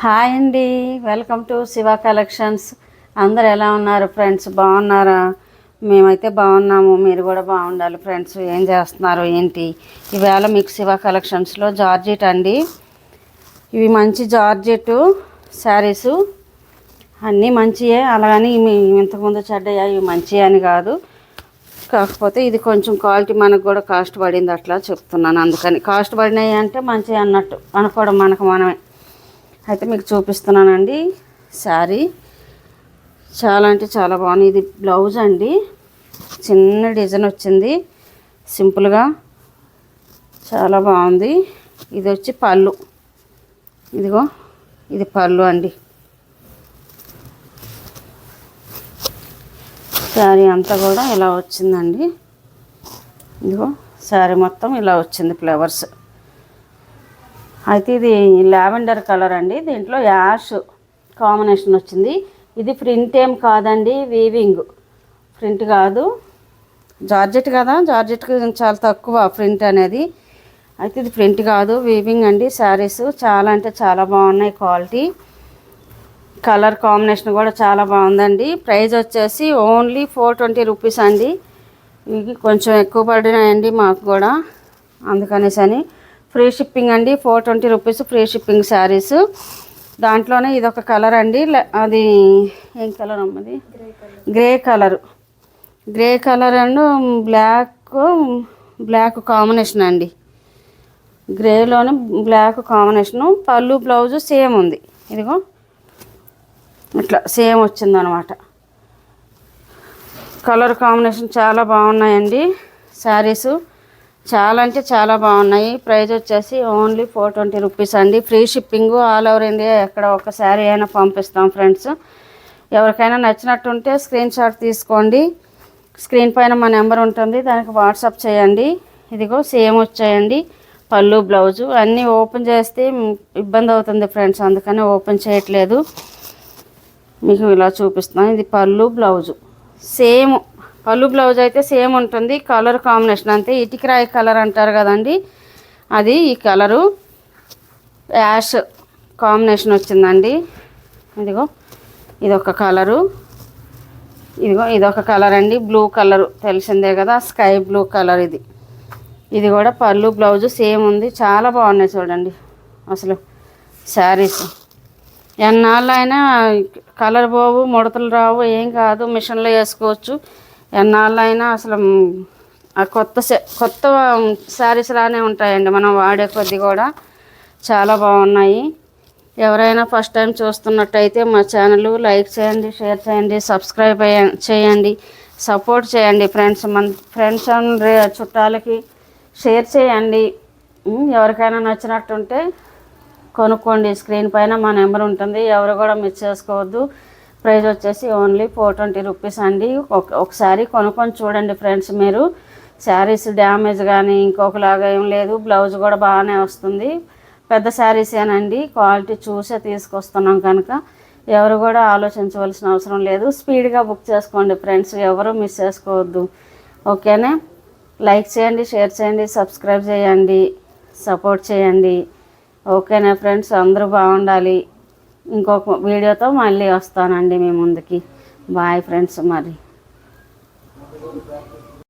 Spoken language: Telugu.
హాయ్ అండి. Welcome to Shiva collections. అందరు ఎలా ఉన్నారు ఫ్రెండ్స్? బాగున్నారా? మేమైతే బాగున్నాము. మీరు కూడా బాగుండాలి ఫ్రెండ్స్. ఏం చేస్తున్నారు? ఏంటి? ఈవేళ మీకు శివ కలెక్షన్స్లో జార్జెట్ అండి. ఇవి మంచి జార్జెట్ శారీస్. అన్నీ మంచియే. అలాగని ఇంతకుముందు చెడ్డయ్యా ఇవి మంచియే అని కాదు. కాకపోతే ఇది కొంచెం క్వాలిటీ మనకు కూడా కాస్ట్ పడింది అట్లా చెప్తున్నాను. అందుకని కాస్ట్ పడినాయి అంటే మంచిగా అన్నట్టు అనుకోవడం మనకు మనమే. అయితే మీకు చూపిస్తున్నానండి శారీ. చాలా అంటే చాలా బాగుంది. ఇది బ్లౌజ్ అండి. చిన్న డిజైన్ వచ్చింది. సింపుల్గా చాలా బాగుంది. ఇది వచ్చి పళ్ళు. ఇదిగో ఇది పళ్ళు అండి. శారీ అంతా కూడా ఇలా వచ్చిందండి. ఇదిగో శారీ మొత్తం ఇలా వచ్చింది ఫ్లవర్స్. అయితే ఇది లావెండర్ కలర్ అండి. దీంట్లో యాష్ కాంబినేషన్ వచ్చింది. ఇది ప్రింట్ ఏం కాదండి వీవింగ్. ప్రింట్ కాదు. జార్జెట్ కదా జార్జెట్ చాలా తక్కువ ప్రింట్ అనేది. అయితే ఇది ప్రింట్ కాదు వీవింగ్ అండి. శారీస్ చాలా అంటే చాలా బాగున్నాయి క్వాలిటీ. కలర్ కాంబినేషన్ కూడా చాలా బాగుందండి. ప్రైస్ వచ్చేసి ఓన్లీ ఫోర్ ట్వంటీ రూపీస్ అండి. ఇవి కొంచెం ఎక్కువ పడినాయండి మాకు కూడా. అందుకనేసి అని ఫ్రీ షిప్పింగ్ అండి. Four twenty rupees free shipping sarees. దాంట్లోనే ఇది ఒక కలర్ అండి. అది ఏం కలర్ అమ్మది grey colour. Grey colour and black black combination అండి. గ్రేలోనే black combination. Pallu blouse same ఉంది. ఇదిగో. ఇట్లా సేమ్ వచ్చిందనమాట. కలర్ కాంబినేషన్ చాలా బాగున్నాయండి. శారీస్. చాలా అంటే చాలా బాగున్నాయి. ప్రైస్ వచ్చేసి ఓన్లీ ఫోర్ ట్వంటీ రూపీస్ అండి. Free shipping all over India ఎక్కడ ఒక శారీ అయినా పంపిస్తాం ఫ్రెండ్స్. ఎవరికైనా నచ్చినట్టుంటే స్క్రీన్ షాట్ తీసుకోండి. స్క్రీన్ పైన మా నెంబర్ ఉంటుంది. దానికి వాట్సాప్ చేయండి. ఇదిగో సేమ్ వచ్చాయండి. పళ్ళు బ్లౌజు అన్నీ ఓపెన్ చేస్తే ఇబ్బంది అవుతుంది ఫ్రెండ్స్. అందుకని ఓపెన్ చేయట్లేదు. మీకు ఇలా చూపిస్తున్నాను. ఇది pallu blouse. Same pallu blouse అయితే సేమ్ ఉంటుంది. కలర్ కాంబినేషన్ అంతే. ఇటుకరాయి కలర్ అంటారు కదండి. అది ఈ కలరు. యాష్ కాంబినేషన్ వచ్చిందండి. ఇదిగో ఇదొక కలరు. ఇదిగో ఇదొక కలర్ అండి. బ్లూ కలర్ తెలిసిందే కదా. స్కై బ్లూ కలర్ ఇది. ఇది కూడా పళ్ళు బ్లౌజ్ సేమ్ ఉంది. చాలా బాగున్నాయి చూడండి. అసలు శారీస్. ఎన్నాళ్ళు అయినా కలర్ పోవు ముడతలు రావు ఏం కాదు. మిషన్లో వేసుకోవచ్చు. ఎన్నాళ్ళైనా అసలు ఆ కొత్త కొత్త శారీస్ లానే ఉంటాయండి. మనం వాడే కొద్ది కూడా చాలా బాగున్నాయి. ఎవరైనా ఫస్ట్ టైం చూస్తున్నట్టయితే మా ఛానల్ లైక్ చేయండి షేర్ చేయండి సబ్స్క్రైబ్ చేయండి సపోర్ట్ చేయండి ఫ్రెండ్స్ మన ఫ్రెండ్స్ అండ్ చుట్టాలకి షేర్ చేయండి. ఎవరికైనా నచ్చినట్టుంటే కొనుక్కోండి. స్క్రీన్ పైన మా నెంబర్ ఉంటుంది. ఎవరు కూడా మిస్ చేసుకోవద్దు. ప్రైస్ వచ్చేసి ఓన్లీ ఫోర్ ట్వంటీ రూపీస్ అండి. ఒక ఒకసారి కొనుక్కొని చూడండి ఫ్రెండ్స్ మీరు. శారీస్ డ్యామేజ్ కానీ ఇంకొకలాగా ఏం లేదు. బ్లౌజ్ కూడా బాగానే వస్తుంది. పెద్ద శారీసేనండి క్వాలిటీ చూసే తీసుకొస్తున్నాం కనుక. ఎవరు కూడా ఆలోచించవలసిన అవసరం లేదు. స్పీడ్గా బుక్ చేసుకోండి ఫ్రెండ్స్. ఎవరు మిస్ చేసుకోవద్దు. ఓకేనా? లైక్ చేయండి షేర్ చేయండి సబ్స్క్రైబ్ చేయండి సపోర్ట్ చేయండి. ఓకేనా ఫ్రెండ్స్? అందరూ బాగుండాలి. ఇంకొక వీడియోతో మళ్ళీ వస్తానండి మీ ముందుకి. బాయ్ ఫ్రెండ్స్ మరి.